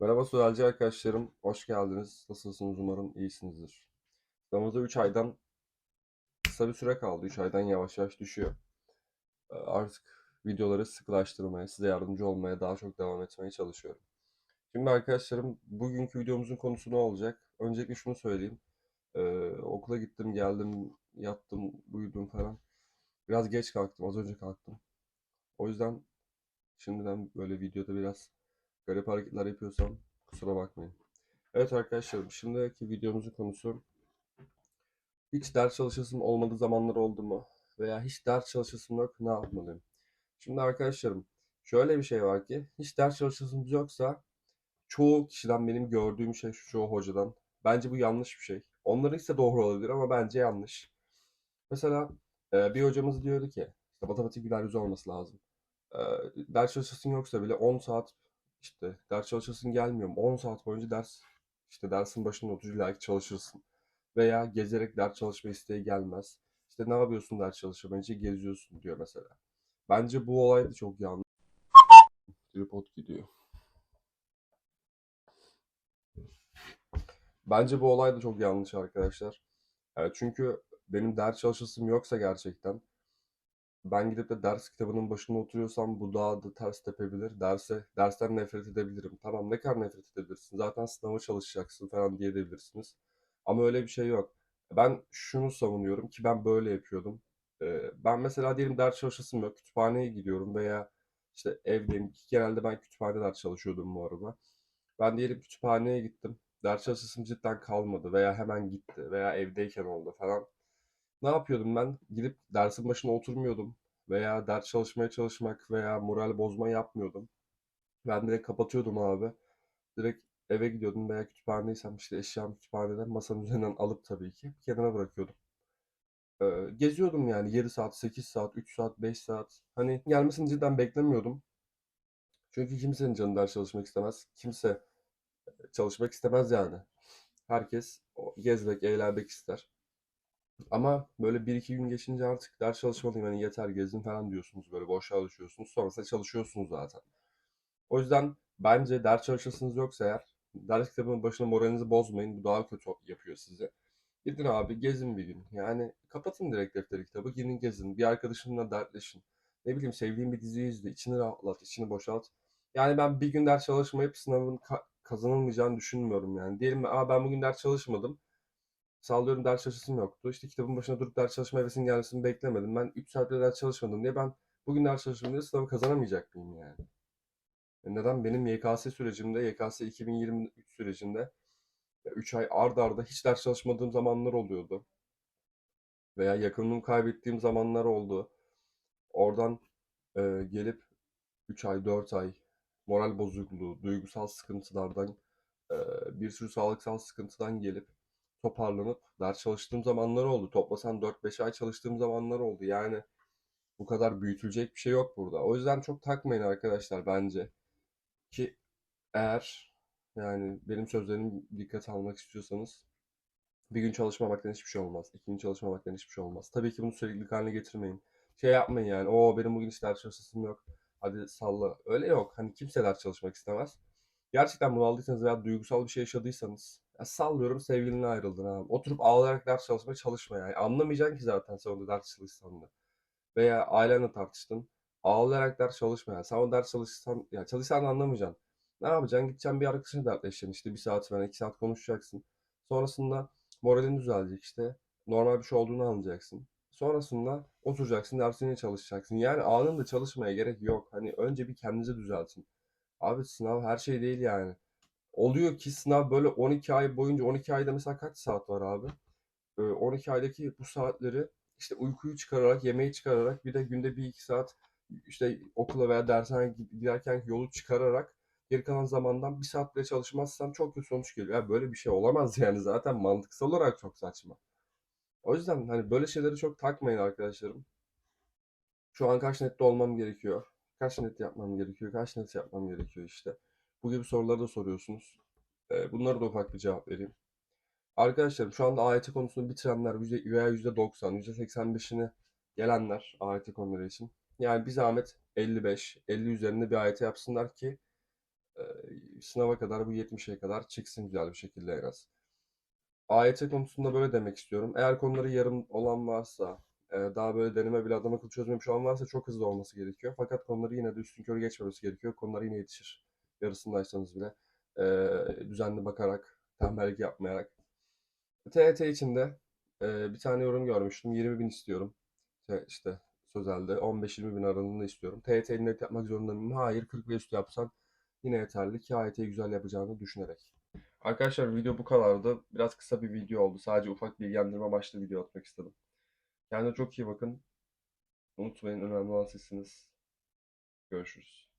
Merhaba Suralci arkadaşlarım, hoş geldiniz. Nasılsınız? Umarım iyisinizdir. Sınavımıza 3 aydan kısa bir süre kaldı. 3 aydan yavaş yavaş düşüyor. Ee, Artık videoları sıkılaştırmaya, size yardımcı olmaya, daha çok devam etmeye çalışıyorum. Şimdi arkadaşlarım, bugünkü videomuzun konusu ne olacak? Öncelikle şunu söyleyeyim. Ee, okula gittim, geldim, yattım, uyudum falan. Biraz geç kalktım, az önce kalktım. O yüzden şimdiden böyle videoda biraz garip hareketler yapıyorsam kusura bakmayın. Evet arkadaşlarım, şimdiki videomuzun konusu hiç ders çalışasım olmadığı zamanlar oldu mu? Veya hiç ders çalışasım yok, ne yapmalıyım? Şimdi arkadaşlarım, şöyle bir şey var ki, hiç ders çalışasımız yoksa çoğu kişiden benim gördüğüm şey şu çoğu hocadan. Bence bu yanlış bir şey. Onların ise doğru olabilir ama bence yanlış. Mesela e, bir hocamız diyordu ki, işte matematik güler yüzü olması lazım. E, ders çalışasın yoksa bile 10 saat işte ders çalışasın gelmiyor mu? 10 saat boyunca ders işte dersin başında otur illa ki çalışırsın. Veya gezerek ders çalışma isteği gelmez. İşte ne yapıyorsun ders çalışamayınca geziyorsun diyor mesela. Bence bu olay da çok yanlış. Tripod gidiyor. Bence bu olay da çok yanlış arkadaşlar. Evet, çünkü benim ders çalışasım yoksa gerçekten ben gidip de ders kitabının başında oturuyorsam bu daha da ters tepebilir. Derse, dersten nefret edebilirim. Tamam ne kadar nefret edebilirsin? Zaten sınava çalışacaksın falan diyebilirsiniz. Ama öyle bir şey yok. Ben şunu savunuyorum ki ben böyle yapıyordum. Ben mesela diyelim ders çalışasım yok. Kütüphaneye gidiyorum veya işte evdeyim. Genelde ben kütüphanede ders çalışıyordum bu arada. Ben diyelim kütüphaneye gittim. Ders çalışasım cidden kalmadı veya hemen gitti veya evdeyken oldu falan. Ne yapıyordum ben? Gidip dersin başına oturmuyordum veya ders çalışmaya çalışmak veya moral bozma yapmıyordum. Ben direkt kapatıyordum abi. Direkt eve gidiyordum veya kütüphaneysem işte eşyamı kütüphaneden masanın üzerinden alıp tabii ki kenara bırakıyordum. Ee, geziyordum yani 7 saat, 8 saat, 3 saat, 5 saat. Hani gelmesini cidden beklemiyordum. Çünkü kimsenin canı ders çalışmak istemez. Kimse çalışmak istemez yani. Herkes gezmek, eğlenmek ister. Ama böyle bir iki gün geçince artık ders çalışmalıyım hani yeter gezdim falan diyorsunuz böyle boşluğa düşüyorsunuz. Sonrasında çalışıyorsunuz zaten. O yüzden bence ders çalışasınız yoksa eğer ders kitabının başına moralinizi bozmayın. Bu daha kötü yapıyor sizi. Gidin abi gezin bir gün. Yani kapatın direkt defteri kitabı. Gidin gezin. Bir arkadaşınla dertleşin. Ne bileyim sevdiğin bir diziyi izle. içini rahatlat, içini boşalt. Yani ben bir gün ders çalışmayıp sınavın ka- kazanılmayacağını düşünmüyorum yani. Diyelim Aa, ben bugün ders çalışmadım. Sallıyorum ders çalışasım yoktu. İşte kitabın başına durup ders çalışma hevesinin gelmesini beklemedim. Ben 3 saatte ders çalışmadım diye ben bugün ders çalışmadım diye sınavı kazanamayacak mıyım yani? E Neden? Benim YKS sürecimde, YKS 2023 sürecinde 3 ay ard arda hiç ders çalışmadığım zamanlar oluyordu. Veya yakınımı kaybettiğim zamanlar oldu. Oradan e, gelip 3 ay, 4 ay moral bozukluğu, duygusal sıkıntılardan, e, bir sürü sağlıksal sıkıntıdan gelip toparlanıp ders çalıştığım zamanlar oldu. Toplasan 4-5 ay çalıştığım zamanlar oldu. Yani bu kadar büyütülecek bir şey yok burada. O yüzden çok takmayın arkadaşlar bence. Ki eğer yani benim sözlerimi dikkate almak istiyorsanız bir gün çalışmamaktan hiçbir şey olmaz. İki gün çalışmamaktan hiçbir şey olmaz. Tabii ki bunu süreklilik haline getirmeyin. Şey yapmayın yani. O benim bugün hiç ders çalışasım yok. Hadi salla. Öyle yok. Hani kimse ders çalışmak istemez. Gerçekten bunaldıysanız veya duygusal bir şey yaşadıysanız ya sallıyorum sevgilinle ayrıldın abi. Oturup ağlayarak ders çalışmaya çalışma yani. Anlamayacaksın ki zaten sen onda ders çalışsan da. Veya ailenle tartıştın. Ağlayarak ders çalışma yani. Sen o ders çalışsan, ya çalışsan da anlamayacaksın. Ne yapacaksın? Gideceksin bir arkadaşınla dertleşeceksin işte bir saat falan iki saat konuşacaksın. Sonrasında moralin düzelecek işte. Normal bir şey olduğunu anlayacaksın. Sonrasında oturacaksın dersine çalışacaksın. Yani anında çalışmaya gerek yok. Hani önce bir kendinizi düzeltin. Abi sınav her şey değil yani. Oluyor ki sınav böyle 12 ay boyunca 12 ayda mesela kaç saat var abi? Ee, 12 aydaki bu saatleri işte uykuyu çıkararak, yemeği çıkararak bir de günde bir iki saat işte okula veya dershaneye giderken yolu çıkararak geri kalan zamandan bir saat bile çalışmazsan çok kötü sonuç geliyor. Ya böyle bir şey olamaz yani zaten mantıksal olarak çok saçma. O yüzden hani böyle şeyleri çok takmayın arkadaşlarım. Şu an kaç nette olmam gerekiyor? Kaç net yapmam gerekiyor? Kaç net yapmam gerekiyor işte. Bu gibi soruları da soruyorsunuz. Ee, bunlara da ufak bir cevap vereyim. Arkadaşlarım şu anda AYT konusunu bitirenler veya %90, %85'ini gelenler AYT konuları için. Yani bir zahmet 55, 50 üzerinde bir AYT yapsınlar ki e, sınava kadar bu 70'e kadar çıksın güzel bir şekilde en az. AYT konusunda böyle demek istiyorum. Eğer konuları yarım olan varsa, e, daha böyle deneme bile adam akıllı çözmemiş olan varsa çok hızlı olması gerekiyor. Fakat konuları yine de üstünkörü geçmemesi gerekiyor. Konular yine yetişir. Yarısındaysanız bile. E, düzenli bakarak, tembellik yapmayarak. TYT için de e, bir tane yorum görmüştüm. 20 bin istiyorum. İşte, işte sözelde 15-20 bin aralığında istiyorum. TYT'yi net yapmak zorunda mıyım? Hayır. 40 ve üstü yapsan yine yeterli ki AYT'yi güzel yapacağını düşünerek. Arkadaşlar video bu kadardı. Biraz kısa bir video oldu. Sadece ufak bilgilendirme amaçlı video atmak istedim. Kendinize çok iyi bakın. Unutmayın önemli olan sizsiniz. Görüşürüz.